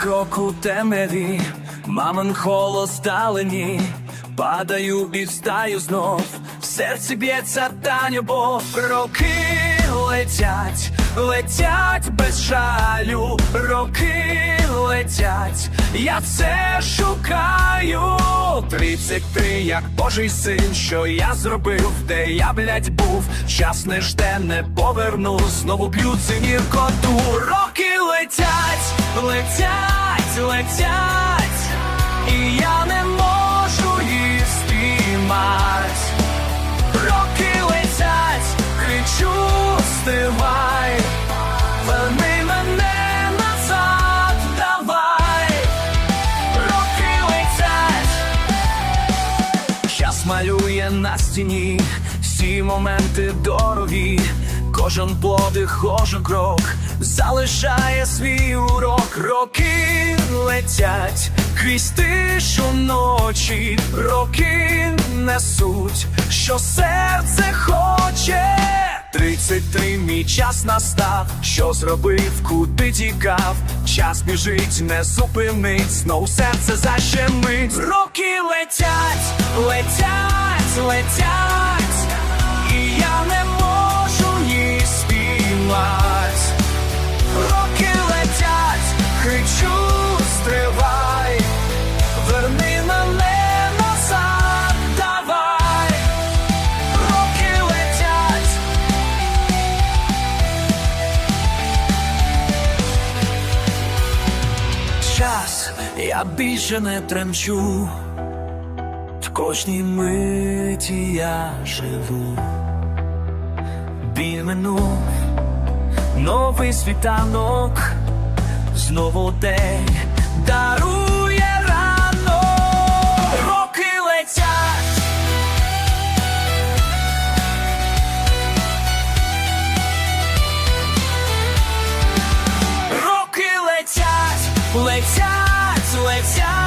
ранок у темряві, мамин голос далені, падаю і встаю знов, в серці б'ється та любов, роки летять, летять без жалю, роки летять, я це шукаю. Тридцять три, як божий син, що я зробив, де я, блядь, був, час не жде, не поверну, знову п'ю циніркоту. Роки летять, летять, летять, і я не можу їх спіймать. Роки летять, кричу, стивай, верни мене назад, давай. Роки летять, час малює на стіні, всі моменти дорогі, кожен подих, кожен крок залишає свій урок. Роки летять крізь тишу ночі, роки несуть, що серце хоче. Тридцять три мій час настав, що зробив, куди тікав, час біжить, не зупинить, знов серце защемить. Роки летять, летять, летять, я більше не тремчу, в кожній миті я живу, біль минув, новий світанок, знову день. серця.